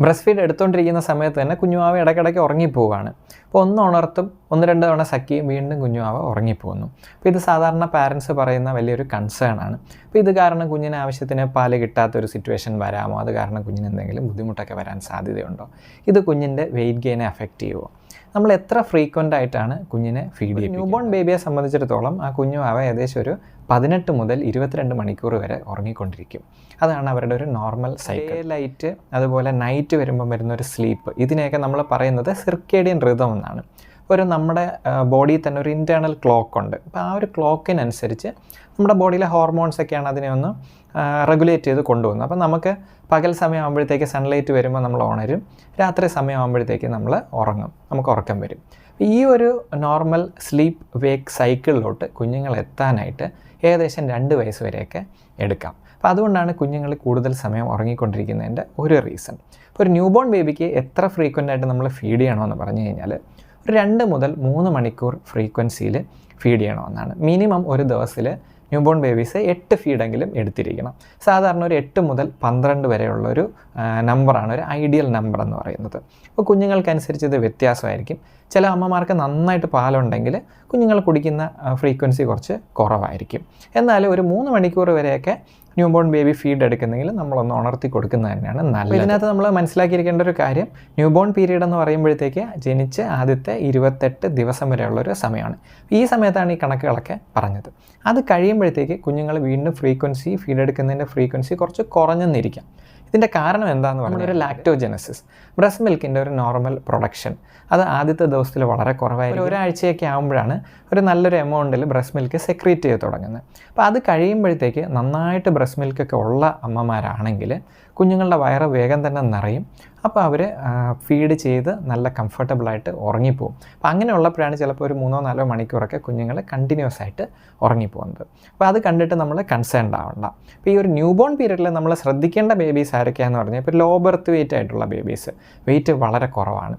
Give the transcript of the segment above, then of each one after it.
Breast feed എടുത്തുകൊണ്ടിരിക്കുന്ന സമയത്ത് തന്നെ കുഞ്ഞുമാവ് ഇടയ്ക്കിടയ്ക്ക് ഉറങ്ങിപ്പോവുകയാണ്. അപ്പോൾ ഒന്ന് ഉണർത്തും ഒന്ന് രണ്ട് തവണ സക്കിയും വീണ്ടും കുഞ്ഞുമാവ് ഉറങ്ങിപ്പോകുന്നു. അപ്പോൾ ഇത് സാധാരണ പാരൻസ് പറയുന്ന വലിയൊരു കൺസേൺ ആണ്. അപ്പോൾ ഇത് കാരണം കുഞ്ഞിന് ആവശ്യത്തിന് പാൽ കിട്ടാത്തൊരു സിറ്റുവേഷൻ വരാമോ? അത് കാരണം കുഞ്ഞിന് എന്തെങ്കിലും ബുദ്ധിമുട്ടൊക്കെ വരാൻ സാധ്യതയുണ്ടോ? ഇത് കുഞ്ഞിന്റെ വെയിറ്റ് ഗെയിനെ അഫക്റ്റ് ചെയ്യുമോ? നമ്മൾ എത്ര ഫ്രീക്വന്റ് ആയിട്ടാണ് കുഞ്ഞിനെ ഫീഡ് ചെയ്യുന്നത് ന്യൂബോൺ ബേബിയെ സംബന്ധിച്ചിടത്തോളം ആ കുഞ്ഞു അവ ഏകദേശം ഒരു പതിനെട്ട് മുതൽ ഇരുപത്തിരണ്ട് മണിക്കൂർ വരെ ഉറങ്ങിക്കൊണ്ടിരിക്കും. അതാണ് അവരുടെ ഒരു നോർമൽ സൈക്കിൾ ലൈറ്റ് അതുപോലെ നൈറ്റ് വരുമ്പം വരുന്ന ഒരു സ്ലീപ്പ് ഇതിനെയൊക്കെ നമ്മൾ പറയുന്നത് സിർക്കേഡിയൻ റിതം എന്നാണ്. ഒരു നമ്മുടെ ബോഡിയിൽ തന്നെ ഒരു ഇന്റേർണൽ ക്ലോക്ക് ഉണ്ട്. അപ്പോൾ ആ ഒരു ക്ലോക്കിനനുസരിച്ച് നമ്മുടെ ബോഡിയിലെ ഹോർമോൺസ് ഒക്കെയാണ് അതിനെ ഒന്ന് റെഗുലേറ്റ് ചെയ്ത് കൊണ്ടുപോകുന്നത്. അപ്പോൾ നമുക്ക് പകൽ സമയമാകുമ്പോഴത്തേക്ക് സൺലൈറ്റ് വരുമ്പോൾ നമ്മൾ ഉണരും. രാത്രി സമയമാകുമ്പോഴത്തേക്ക് നമ്മൾ ഉറങ്ങും. നമുക്ക് ഉറക്കം വരും. ഈ ഒരു നോർമൽ സ്ലീപ്പ് വേക്ക് സൈക്കിളിലോട്ട് കുഞ്ഞുങ്ങൾ എത്താനായിട്ട് ഏകദേശം രണ്ട് വയസ്സ് വരെയൊക്കെ എടുക്കാം. അപ്പോൾ അതുകൊണ്ടാണ് കുഞ്ഞുങ്ങൾ കൂടുതൽ സമയം ഉറങ്ങിക്കൊണ്ടിരിക്കുന്നതിന്റെ ഒരു റീസൺ ഇപ്പോൾ ഒരു ന്യൂബോൺ ബേബിക്ക് എത്ര ഫ്രീക്വന്റ് ആയിട്ട് നമ്മൾ ഫീഡ് ചെയ്യണമെന്ന് പറഞ്ഞു കഴിഞ്ഞാൽ രണ്ട് മുതൽ മൂന്ന് മണിക്കൂർ ഫ്രീക്വൻസിയിൽ ഫീഡ് ചെയ്യണമെന്നാണ്. മിനിമം ഒരു ദിവസത്തിൽ ന്യൂബോൺ ബേബീസ് എട്ട് ഫീഡെങ്കിലും എടുത്തിരിക്കണം. സാധാരണ ഒരു എട്ട് മുതൽ പന്ത്രണ്ട് വരെയുള്ള ഒരു നമ്പറാണ് ഒരു ഐഡിയൽ നമ്പർ എന്ന് പറയുന്നത്. അപ്പോൾ കുഞ്ഞുങ്ങൾക്കനുസരിച്ച് ഇത് വ്യത്യാസമായിരിക്കും. ചില അമ്മമാർക്ക് നന്നായിട്ട് പാലുണ്ടെങ്കിൽ കുഞ്ഞുങ്ങൾ കുടിക്കുന്ന ഫ്രീക്വൻസി കുറച്ച് കുറവായിരിക്കും. എന്നാൽ ഒരു മൂന്ന് മണിക്കൂർ വരെയൊക്കെ ന്യൂബോൺ ബേബി ഫീഡ് എടുക്കുന്നെങ്കിൽ നമ്മളൊന്ന് ഉണർത്തി കൊടുക്കുന്നത് തന്നെയാണ് നല്ലത്. ഇതിനകത്ത് നമ്മൾ മനസ്സിലാക്കിയിരിക്കേണ്ട ഒരു കാര്യം ന്യൂ ബോൺ പീരീഡ് എന്ന് പറയുമ്പോഴത്തേക്ക് ജനിച്ച് ആദ്യത്തെ ഇരുപത്തെട്ട് ദിവസം വരെയുള്ള ഒരു സമയമാണ്. ഈ സമയത്താണ് ഈ കണക്കുകളൊക്കെ പറഞ്ഞത്. അത് കഴിയുമ്പോഴത്തേക്ക് കുഞ്ഞുങ്ങൾ വീണ്ടും ഫ്രീക്വൻസി ഫീഡ് എടുക്കുന്നതിന്റെ ഫ്രീക്വൻസി കുറച്ച് കുറഞ്ഞെന്നിരിക്കാം. ഇതിന്റെ കാരണം എന്താണെന്ന് പറഞ്ഞാൽ ഒരു ലാക്ടോജെനസിസ് ബ്രസ്റ്റ് മിൽക്കിന്റെ ഒരു നോർമൽ പ്രൊഡക്ഷൻ അത് ആദ്യത്തെ ദിവസത്തിൽ വളരെ കുറവായിരിക്കും. ഒരാഴ്ചയൊക്കെ ആകുമ്പോഴാണ് ഒരു നല്ലൊരു എമൗണ്ടിൽ ബ്രസ്റ്റ് മിൽക്ക് സെക്രീറ്റ് ചെയ്ത് തുടങ്ങുന്നത്. അപ്പോൾ അത് കഴിയുമ്പോഴത്തേക്ക് നന്നായിട്ട് ബ്രസ്റ്റ് മിൽക്കൊക്കെ ഉള്ള അമ്മമാരാണെങ്കിൽ കുഞ്ഞുങ്ങളുടെ വയറ് വേഗം തന്നെ നിറയും. അപ്പോൾ അവർ ഫീഡ് ചെയ്ത് നല്ല കംഫർട്ടബിളായിട്ട് ഉറങ്ങിപ്പോവും. അപ്പോൾ അങ്ങനെയുള്ളപ്പോഴാണ് ചിലപ്പോൾ ഒരു മൂന്നോ നാലോ മണിക്കൂറൊക്കെ കുഞ്ഞുങ്ങൾ കണ്ടിന്യൂസ് ആയിട്ട് ഉറങ്ങിപ്പോകുന്നത്. അപ്പോൾ അത് കണ്ടിട്ട് നമ്മൾ കൺസേൺ ആവണ്ട. അപ്പോൾ ഈ ഒരു ന്യൂബോൺ പീരീഡിൽ നമ്മൾ ശ്രദ്ധിക്കേണ്ട ബേബീസ് ആരൊക്കെയാണെന്ന് പറഞ്ഞാൽ ഇപ്പോൾ ലോ ബർത്ത് വെയിറ്റ് ആയിട്ടുള്ള ബേബീസ് വെയിറ്റ് വളരെ കുറവാണ്.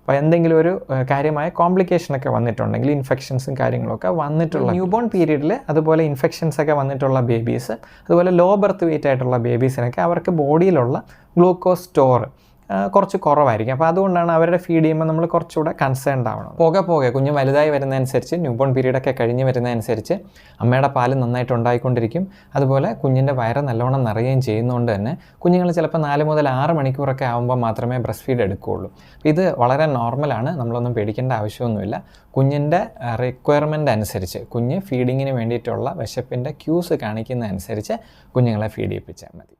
അപ്പോൾ എന്തെങ്കിലും ഒരു കാര്യമായ കോംപ്ലിക്കേഷനൊക്കെ വന്നിട്ടുണ്ടെങ്കിൽ ഇൻഫെക്ഷൻസും കാര്യങ്ങളൊക്കെ വന്നിട്ടുള്ള ന്യൂബോൺ പീരീഡിൽ അതുപോലെ ഇൻഫെക്ഷൻസ് ഒക്കെ വന്നിട്ടുള്ള ബേബീസ് അതുപോലെ ലോ ബർത്ത് വെയിറ്റ് ആയിട്ടുള്ള ബേബീസിനൊക്കെ അവർക്ക് ബോഡിയിലുള്ള ഗ്ലൂക്കോസ് സ്റ്റോർ കുറച്ച് കുറവായിരിക്കും. അപ്പോൾ അതുകൊണ്ടാണ് അവരുടെ ഫീഡ് ചെയ്യുമ്പോൾ നമ്മൾ കുറച്ചുകൂടെ കൺസേൺഡ് ആവണം. പോകെ പോകെ കുഞ്ഞ് വലുതായി വരുന്നതനുസരിച്ച് ന്യൂബോൺ പീരീഡൊക്കെ കഴിഞ്ഞ് വരുന്നതനുസരിച്ച് അമ്മയുടെ പാൽ നന്നായിട്ട് ഉണ്ടായിക്കൊണ്ടിരിക്കും. അതുപോലെ കുഞ്ഞിന്റെ വയറ് നല്ലോണം നിറയുകയും ചെയ്യുന്നതുകൊണ്ട് തന്നെ കുഞ്ഞുങ്ങൾ ചിലപ്പോൾ നാല് മുതൽ ആറ് മണിക്കൂറൊക്കെ ആകുമ്പോൾ മാത്രമേ ബ്രസ്റ്റ് ഫീഡ് എടുക്കുകയുള്ളൂ. ഇത് വളരെ നോർമലാണ് നമ്മളൊന്നും പേടിക്കേണ്ട ആവശ്യമൊന്നുമില്ല. കുഞ്ഞിന്റെ റിക്വയർമെന്റ് അനുസരിച്ച് കുഞ്ഞ് ഫീഡിങ്ങിന് വേണ്ടിയിട്ടുള്ള വിശപ്പിന്റെ ക്യൂസ് കാണിക്കുന്നതനുസരിച്ച് കുഞ്ഞുങ്ങളെ ഫീഡ് ചെയ്യിപ്പിച്ചാൽ മതി.